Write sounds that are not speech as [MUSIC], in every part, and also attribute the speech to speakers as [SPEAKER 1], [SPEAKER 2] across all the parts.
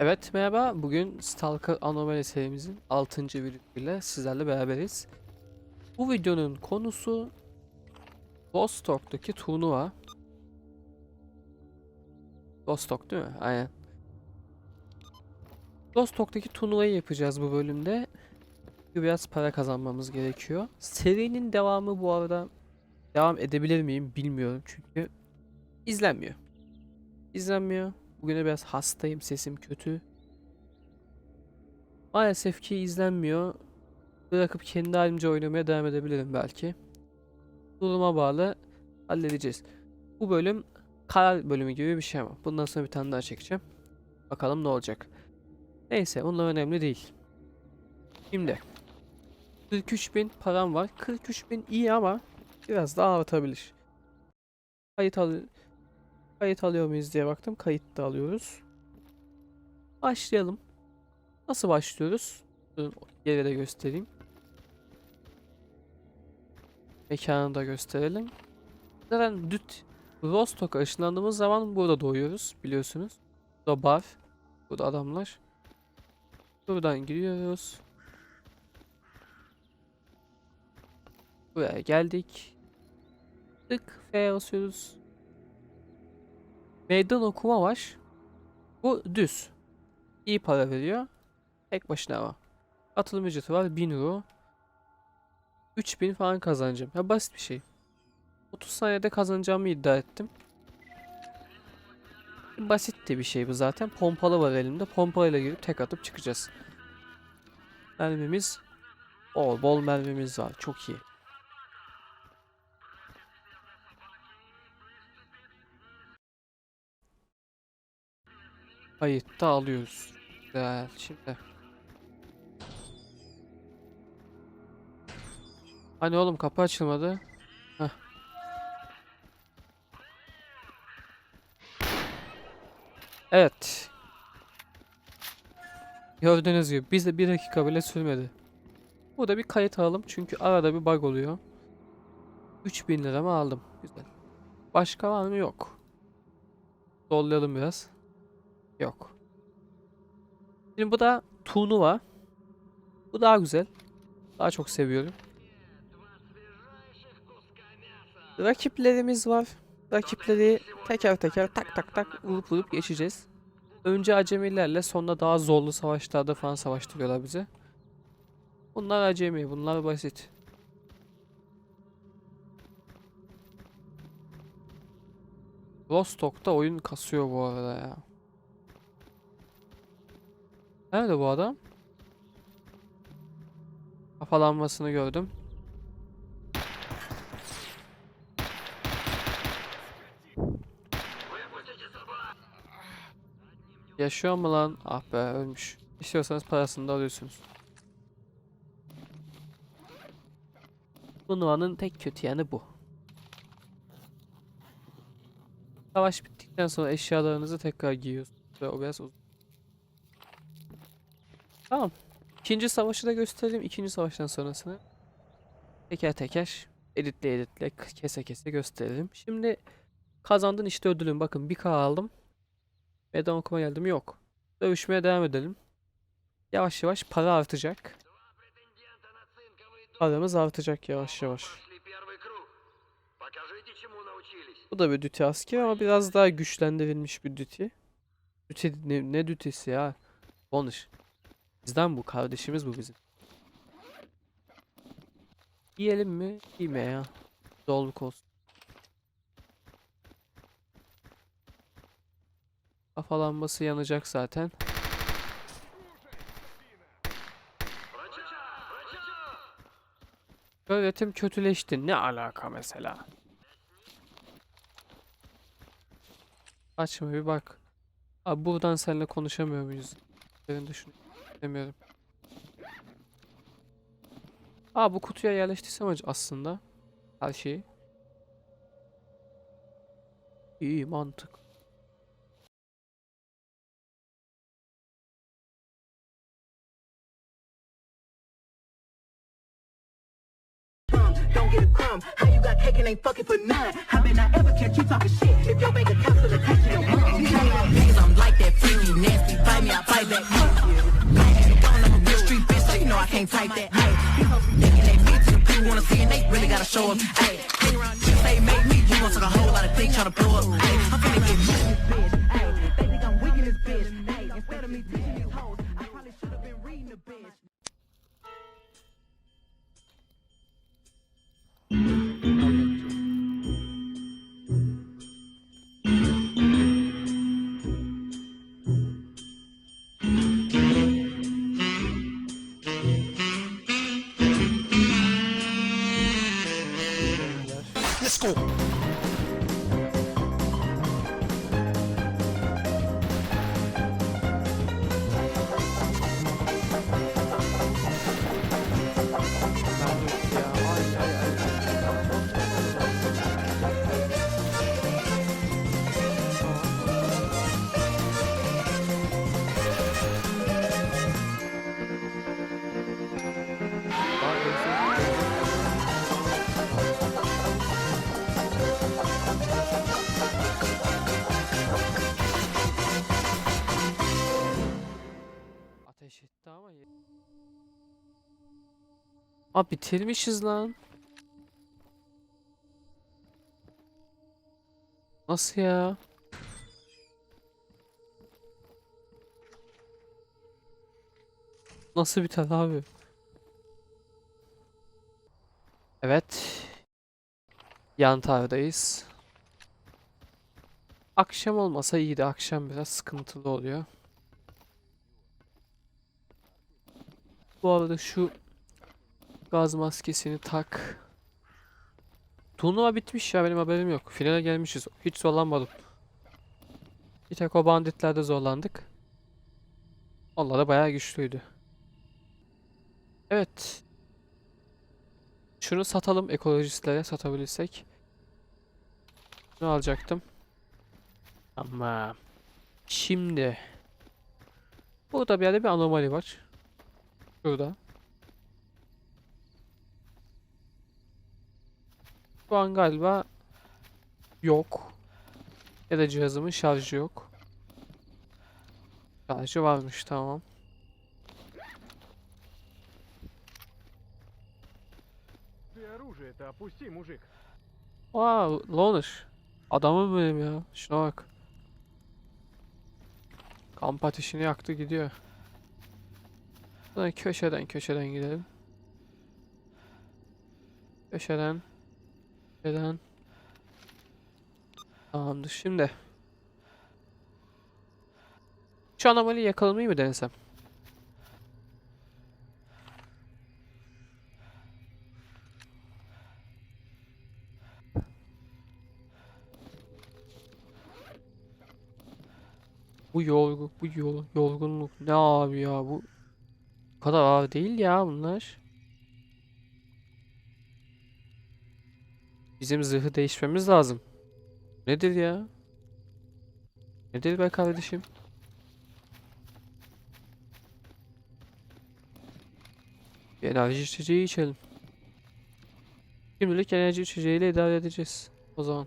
[SPEAKER 1] Evet merhaba. Bugün Stalker Anomali serimizin 6. videosuyla sizlerle beraberiz. Bu videonun konusu Vostok'taki turnuva. Vostok değil mi? Aynen. Vostok'taki turnuvayı yapacağız bu bölümde. Biraz para kazanmamız gerekiyor. Serinin devamı bu arada devam edebilir miyim bilmiyorum çünkü izlenmiyor. İzlenmiyor. Bugüne biraz hastayım, sesim kötü. Maalesef ki izlenmiyor. Bırakıp kendi halimce oynamaya devam edebilirim belki. Duruma bağlı halledeceğiz. Bu bölüm karar bölümü gibi bir şey ama. Bundan sonra bir tane daha çekeceğim. Bakalım ne olacak. Neyse onlar önemli değil. Şimdi 43 bin param var. 43 bin iyi ama biraz daha artabilir. Kayıt al Kayıt alıyor muyuz diye baktım. Kayıt da alıyoruz. Başlayalım. Nasıl başlıyoruz? Durun yere de göstereyim. Mekanı da gösterelim. Zaten düt Rostok'a ışınlandığımız zaman burada doğuyoruz biliyorsunuz. Burada bar. Burada adamlar. Buradan giriyoruz. Buraya geldik. Tık F basıyoruz. Meydan okuma var. Bu düz. İyi para veriyor. Tek başına ama. Atılım ücreti var 1000 euro. 3000 falan kazanacağım. Ya basit bir şey. 30 saniyede kazanacağımı iddia ettim. Basit de bir şey bu zaten. Pompalı var elimde. Pompayla girip tek atıp çıkacağız. Mermimiz bol bol mermimiz var. Çok iyi. Kayıtta alıyoruz. Güzel. Şimdi. Hani oğlum kapı açılmadı. Heh. Evet. Gördüğünüz gibi bize bir dakika bile sürmedi. Burada bir kayıt alalım çünkü arada bir bug oluyor. 3000 lira mı aldım. Güzel. Başka var mı? Yok. Dollayalım biraz. Yok. Şimdi bu da turnuva. Bu daha güzel. Daha çok seviyorum. Rakiplerimiz var. Rakipleri teker teker tak tak tak vurup vurup geçeceğiz. Önce acemilerle sonra daha zorlu savaşlarda falan savaştırıyorlar bizi. Bunlar acemi, bunlar basit. Rostok'ta oyun kasıyor bu arada ya. Nerede bu adam? Kafalanmasını gördüm. Yaşıyor mu lan? Ah be ölmüş. İstiyorsanız parasını da alıyorsunuz. Turnuvanın tek kötü yanı bu. Savaş bittikten sonra eşyalarınızı tekrar giyiyorsunuz. Ve o biraz uzun. Tamam. İkinci savaşı da gösterelim. İkinci savaştan sonrasını teker teker editle editle kese kese gösterelim. Şimdi kazandın işte ödülüm. Bakın bir K aldım. Meydan okuma geldim. Yok. Dövüşmeye devam edelim. Yavaş yavaş para artacak. Paramız artacak yavaş yavaş. Bu da bir düti asker ama biraz daha güçlendirilmiş bir düti. Düti ne, ne dütisi ya? Bonus. Bizden bu kardeşimiz bu bizim. Yiyelim mi? Yeme ya. Zorluk olsun. Kafalanması yanacak zaten. Öğretim kötüleşti. Ne alaka mesela? Açma bir bak. Abi buradan seninle konuşamıyor muyuz? Ben düşün. Demiyorum. Aa bu kutuya yerleştirsem aslında her şeyi. İyi mantık.
[SPEAKER 2] Don't get a crumb. How you got cake and ain't fucking for none? How been I ever catch you talking shit? If your bank account can't type that. Hey, hoes be thinking they bitch, and people wanna see and they really gotta show up. Hey, hang around say make me, you gon' suck a whole lot of dick tryna blow up. Hey, I'm finna get in this bitch. Hey, they think I'm weak in this bitch. Hey, instead of me
[SPEAKER 1] Aa bitirmişiz lan. Nasıl ya? Nasıl biter abi? Evet. Yan tardayız. Akşam olmasa iyiydi. Akşam biraz sıkıntılı oluyor. Bu arada şu gaz maskesini tak. Turnuva bitmiş ya benim haberim yok. Finale gelmişiz. Hiç zorlanmadım. Bir tek o banditlerde zorlandık. Onlar da bayağı güçlüydü. Evet. Şunu satalım ekolojistlere satabilirsek. Şunu alacaktım. Ama şimdi burada bir yerde bir anomali var. Şurada. Şu an galiba yok. Ya da cihazımın şarjı yok. Şarjı varmış tamam. Aa, Loner. Adamı benim ya. Şuna bak. Kamp ateşini yaktı gidiyor. Sonra köşeden köşeden gidelim. Köşeden Köşeden. Tamamdır şimdi. Şu anomaliyi yakalamayı mı denesem? Bu yorgun, bu yor- yorgunluk ne abi ya bu bu kadar ağır değil ya bunlar. Bizim zırhı değişmemiz lazım. Nedir ya? Nedir be kardeşim? Bir enerji içeceği içelim. Şimdilik enerji içeceğiyle idare edeceğiz. O zaman.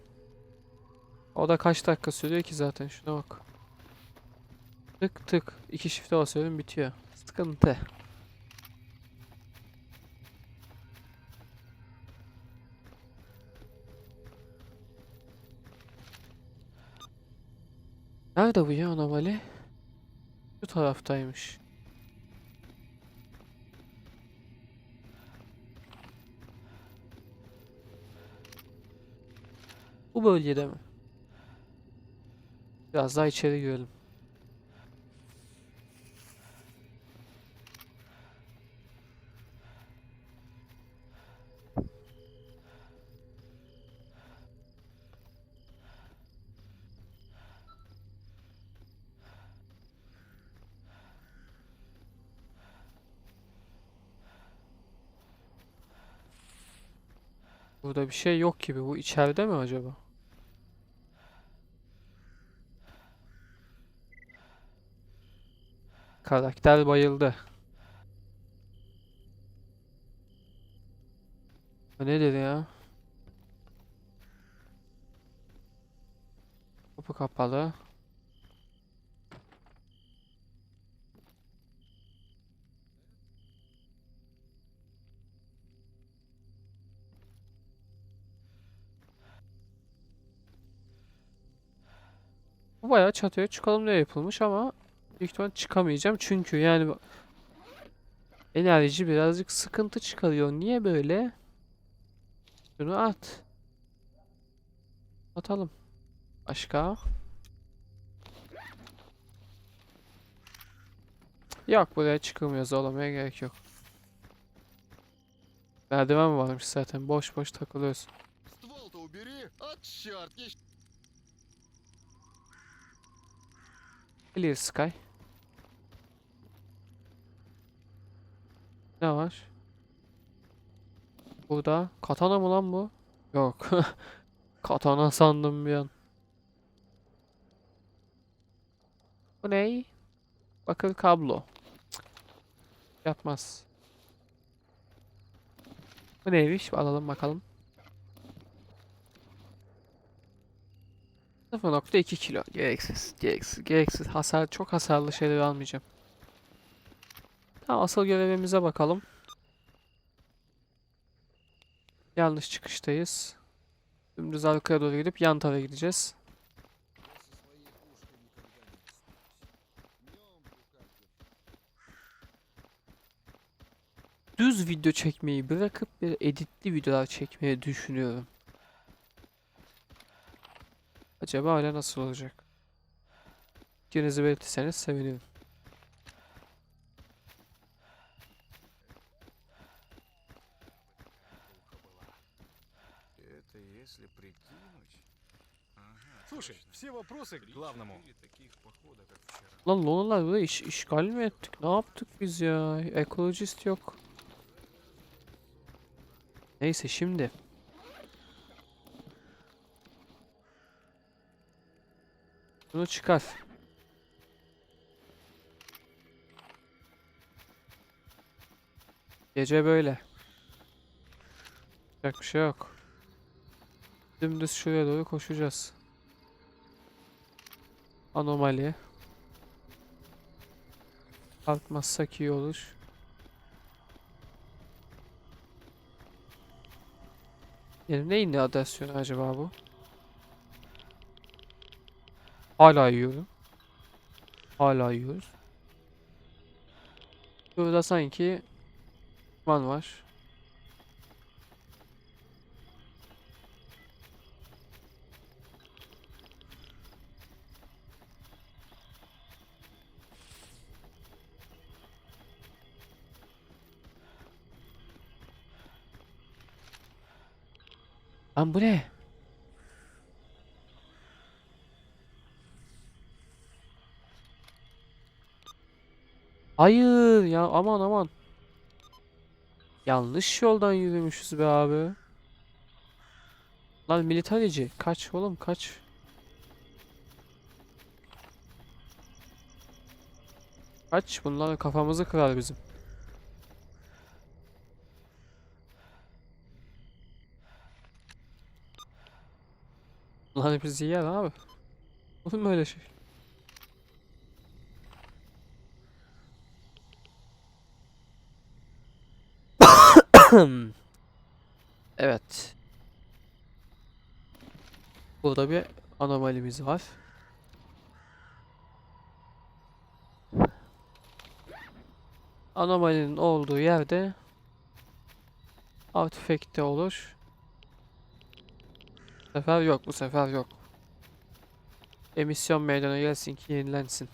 [SPEAKER 1] O da kaç dakika sürüyor ki zaten şuna bak. Tık tık. İki shift'e basıyorum bitiyor. Sıkıntı. Nerede bu ya anomali? Şu taraftaymış. Bu bölgede mi? Biraz daha içeri girelim. Burada bir şey yok gibi. Bu içeride mi acaba? Karakter bayıldı. Bu nedir ya? Kapı kapalı. Bu bayağı çatıya çıkalım diye yapılmış ama büyük ihtimal çıkamayacağım çünkü yani bu- enerji birazcık sıkıntı çıkarıyor. Niye böyle? Şunu at. Atalım. Başka? Yok buraya çıkılmıyor zorlamaya gerek yok. Merdiven varmış zaten boş boş takılıyorsun.
[SPEAKER 3] Ствол-то убери! От черт!
[SPEAKER 1] Clear Sky. Ne var? Burada. Katana mı lan bu? Yok. [LAUGHS] Katana sandım bir an. Bu ne? Bakır kablo. Yapmaz. Bu neymiş? Alalım bakalım. 0.2 kilo. Gereksiz. Gereksiz. Gereksiz. Hasar, çok hasarlı şeyleri almayacağım. Tamam asıl görevimize bakalım. Yanlış çıkıştayız. Dümdüz arkaya doğru gidip yan tarafa gideceğiz. Düz video çekmeyi bırakıp bir editli videolar çekmeyi düşünüyorum. Acaba hala nasıl olacak? Fikrinizi belirtirseniz sevinirim. Lan Lonalar burada iş, işgal mi ettik? Ne yaptık biz ya? Ekolojist yok. Neyse şimdi. Bunu çıkar. Gece böyle. Yapacak bir şey yok. Dümdüz şuraya doğru koşacağız. Anomali. Artmazsak iyi olur. Benim neyin radyasyonu acaba bu? Hala yiyorum. Hala yiyoruz. Burada sanki man var. Lan bu ne? Hayır ya aman aman. Yanlış yoldan yürümüşüz be abi. Lan militarici kaç oğlum kaç. Kaç bunlar kafamızı kırar bizim. Lan hepsi yer abi. Olur mu öyle şey? [COUGHS] Evet. Burada bir anomalimiz var. Anomalinin olduğu yerde artifact de olur. Bu sefer yok, bu sefer yok. Emisyon meydana gelsin ki yenilensin.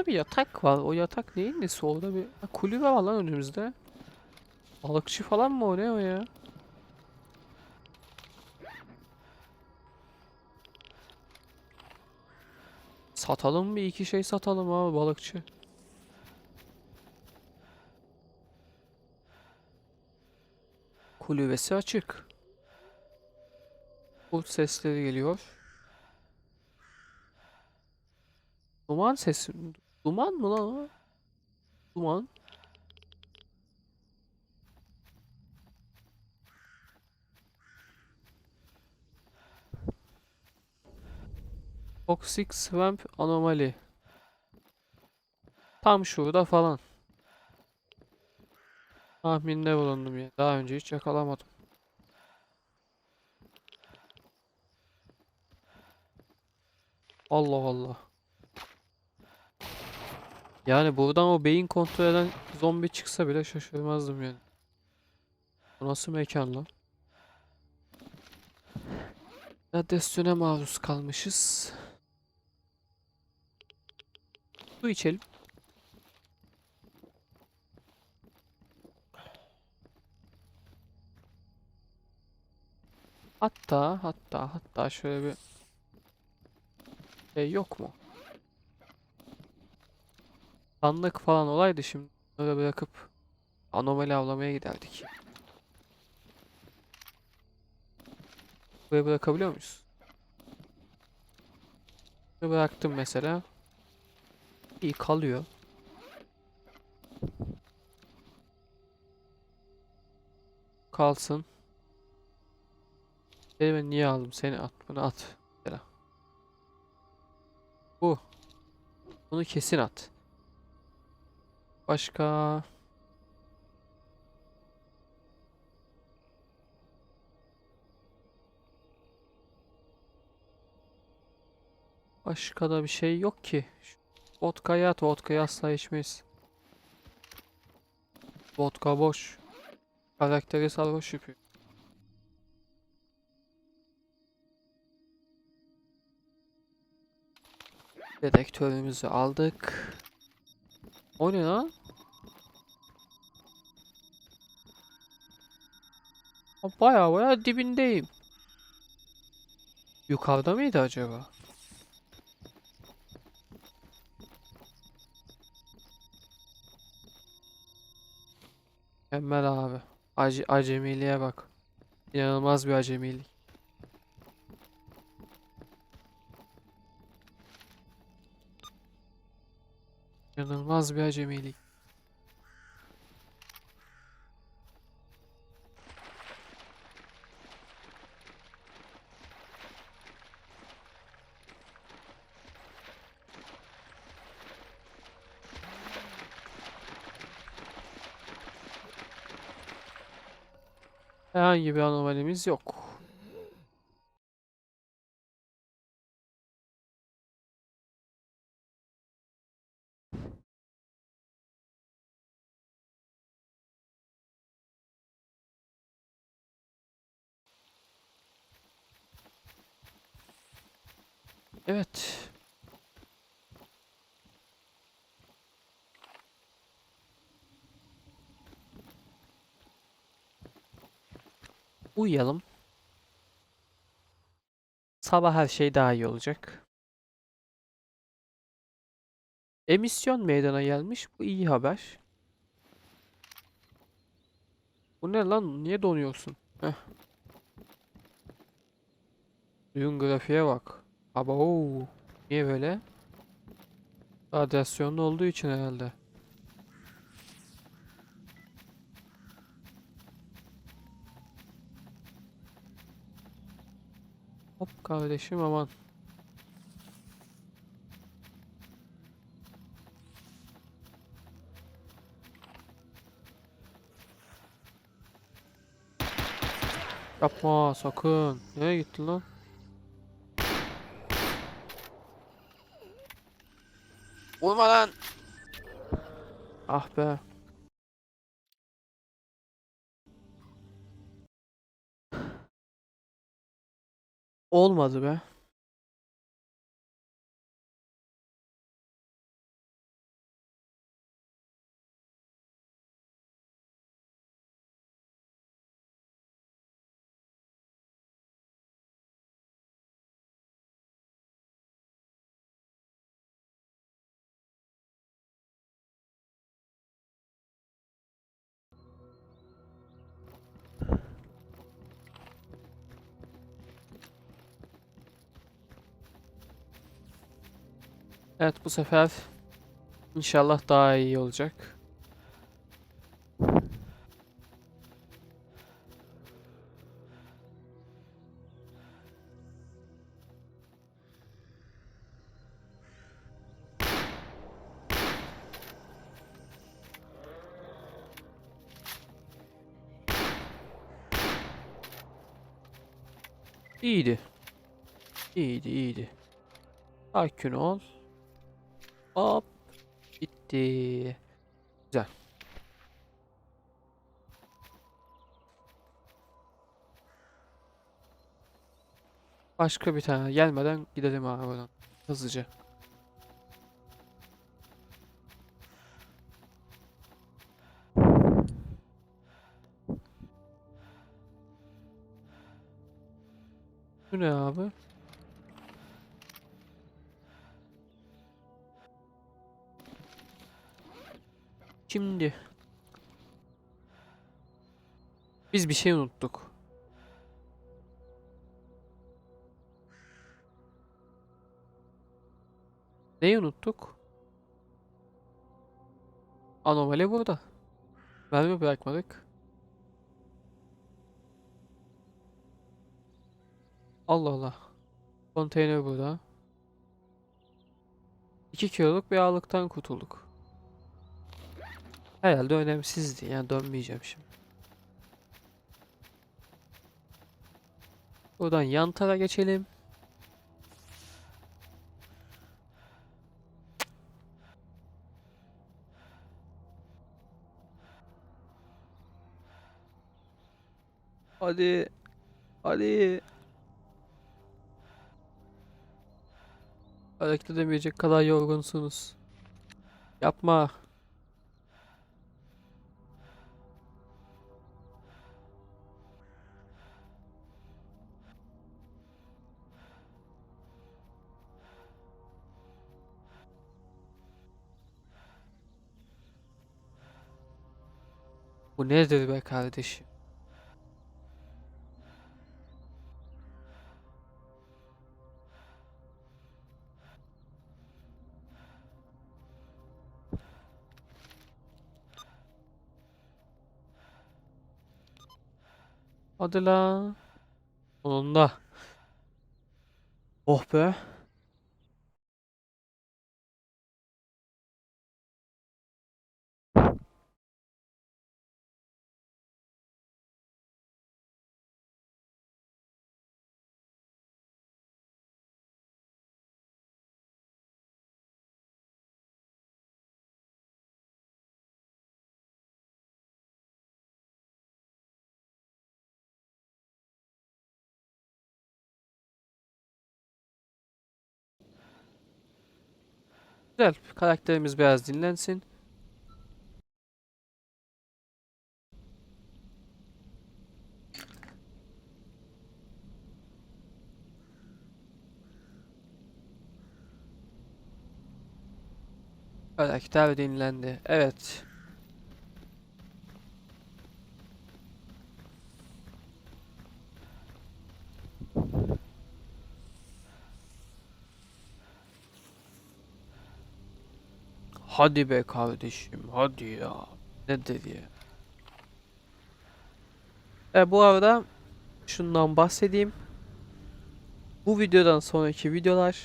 [SPEAKER 1] Burada bir yatak var. O yatak neyin nesi? Orada bir Ha, kulübe var lan önümüzde. Balıkçı falan mı o ne o ya? Satalım bir iki şey satalım abi balıkçı. Kulübesi açık. Kurt sesleri geliyor. Duman sesi. Duman mı lan o? Duman. Toxic Swamp Anomaly. Tam şurada falan. Tahminde bulundum ya. Daha önce hiç yakalamadım. Allah Allah. Yani buradan o beyin kontrol eden zombi çıksa bile şaşırmazdım yani. Bu nasıl mekan lan? Radyasyona maruz kalmışız. Su içelim. Hatta hatta hatta şöyle bir şey yok mu? Sandık falan olaydı şimdi böyle bırakıp anomali avlamaya giderdik. Buraya bırakabiliyor muyuz? Buraya bıraktım mesela. İyi kalıyor. Kalsın. Ben niye aldım? Seni at. Bunu at. Mesela. Bu. Bunu kesin at. Başka. Başka da bir şey yok ki. Vodka'yı at. Vodka'yı asla içmeyiz. Vodka boş. Karakteri sarhoş yapıyor. Dedektörümüzü aldık. O ne lan? Baya baya dibindeyim. Yukarıda mıydı acaba? Mükemmel abi. Ace acemiliğe bak. İnanılmaz bir acemilik. İnanılmaz bir acemilik. Herhangi bir anomalimiz yok. Evet. Uyuyalım. Sabah her şey daha iyi olacak. Emisyon meydana gelmiş. Bu iyi haber. Bu ne lan? Niye donuyorsun? Heh. Suyun grafiğe bak. Aba oo. Niye böyle? Radyasyonlu olduğu için herhalde. Hop kardeşim aman. Yapma sakın. Nereye gittin lan? Vurma lan. Ah be. Olmadı be. Evet bu sefer inşallah daha iyi olacak. İyiydi. İyiydi, iyiydi. Sakin ol. Hop. Bitti. Güzel. Başka bir tane gelmeden gidelim abi buradan. Hızlıca. Bu ne abi? Şimdi. Biz bir şey unuttuk. Neyi unuttuk? Anomali burada. Mermi bırakmadık. Allah Allah. Konteyner burada. 2 kiloluk bir ağırlıktan kurtulduk. Herhalde önemsizdi. Yani dönmeyeceğim şimdi. Buradan yan tara geçelim. Hadi. Hadi. Hareket edemeyecek kadar yorgunsunuz. Yapma. Bu nedir be kardeşim? Hadi la. Sonunda. Oh be. Güzel. Karakterimiz biraz dinlensin. Karakter dinlendi. Evet. Hadi be kardeşim, hadi ya. Nedir ya? E bu arada şundan bahsedeyim. Bu videodan sonraki videolar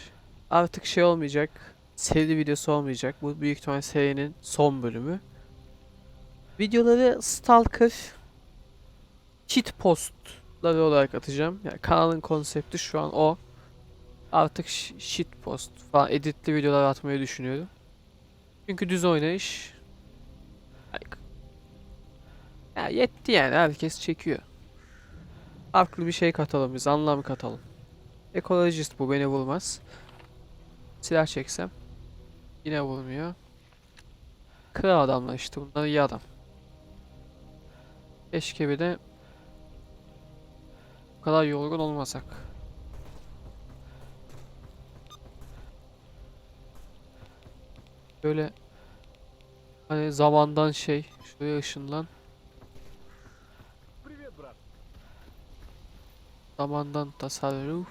[SPEAKER 1] artık şey olmayacak. Seri videosu olmayacak. Bu büyük ihtimal serinin son bölümü. Videoları Stalker cheat postları olarak atacağım. Yani kanalın konsepti şu an o. Artık sh- shit post falan editli videolar atmayı düşünüyorum. Çünkü düz oynayış ya yetti yani herkes çekiyor. Farklı bir şey katalım biz anlam katalım. Ekolojist bu beni vurmaz. Silah çeksem yine vurmuyor. Kral adamlar işte bunlar iyi adam. Keşke bir de bu kadar yorgun olmasak. Şöyle hani zamandan şey şuraya ışınlan. Zamandan tasarruf.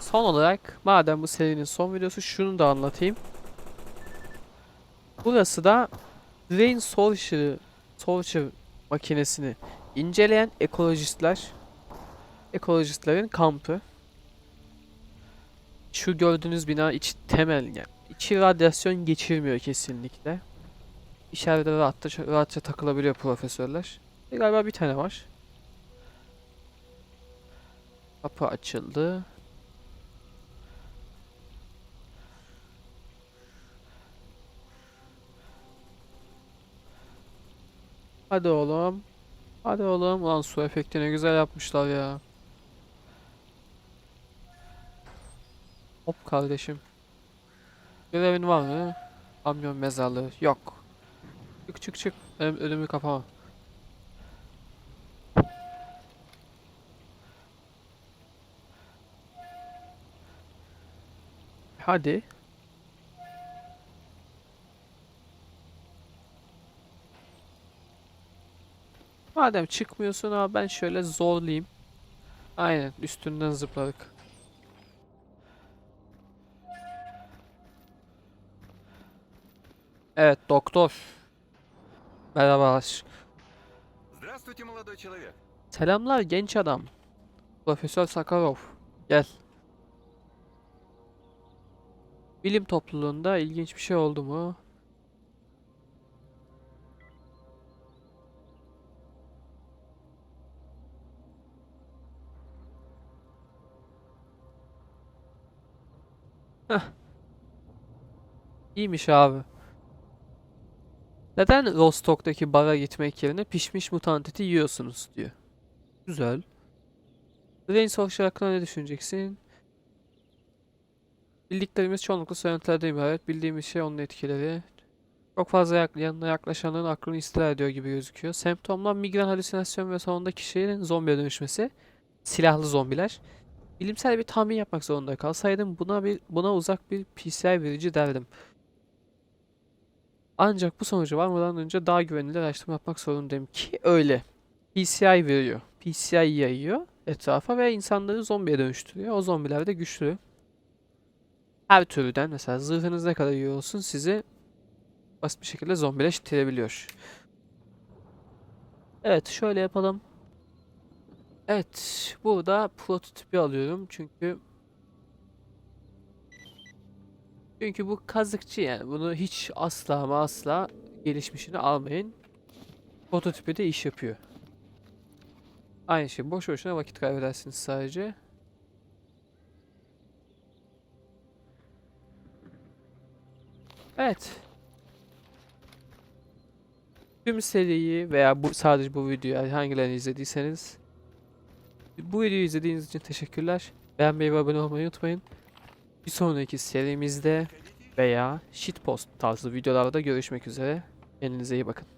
[SPEAKER 1] Son olarak madem bu serinin son videosu şunu da anlatayım. Burası da Drain Sorcerer, Sorcerer makinesini inceleyen ekolojistler ekolojistlerin kampı. Şu gördüğünüz bina iç temel yani içi radyasyon geçirmiyor kesinlikle. İçeride rahatça, rahatça takılabiliyor profesörler. E, galiba bir tane var. Kapı açıldı. Hadi oğlum. Hadi oğlum. Ulan su efektini güzel yapmışlar ya. Hop kardeşim. Görevin var mı? Kamyon mezarlığı. Yok. Çık çık çık. Benim önümü kapama. Hadi. Madem çıkmıyorsun abi ben şöyle zorlayayım. Aynen üstünden zıpladık. Evet doktor. Merhabalar.
[SPEAKER 4] Здравствуйте, молодой человек.
[SPEAKER 1] Selamlar genç adam. Profesör Sakarov. Gel. Bilim topluluğunda ilginç bir şey oldu mu? Heh. İyiymiş abi. Neden Rostock'taki bara gitmek yerine pişmiş mutant eti yiyorsunuz diyor. Güzel. Brain Social hakkında ne düşüneceksin? Bildiklerimiz çoğunlukla söylentilerden ibaret. Bildiğimiz şey onun etkileri. Çok fazla yak yanına yaklaşanların aklını istila ediyor gibi gözüküyor. Semptomlar migren, halüsinasyon ve sonunda kişinin zombiye dönüşmesi. Silahlı zombiler. Bilimsel bir tahmin yapmak zorunda kalsaydım buna bir buna uzak bir PCR verici derdim. Ancak bu sonuca varmadan önce daha güvenilir araştırma yapmak zorundayım ki öyle. PCI veriyor. PCI yayıyor etrafa ve insanları zombiye dönüştürüyor. O zombiler de güçlü. Her türden mesela zırhınız ne kadar iyi olsun sizi basit bir şekilde zombileştirebiliyor. Evet şöyle yapalım. Evet burada prototipi alıyorum çünkü çünkü bu kazıkçı yani bunu hiç asla ama asla gelişmişini almayın. Prototipi de iş yapıyor. Aynı şey. Boş boşuna vakit kaybedersiniz sadece. Evet. Tüm seriyi veya bu sadece bu videoyu hangilerini izlediyseniz bu videoyu izlediğiniz için teşekkürler. Beğenmeyi ve abone olmayı unutmayın. Bir sonraki serimizde veya shitpost tarzı videolarda görüşmek üzere. Kendinize iyi bakın.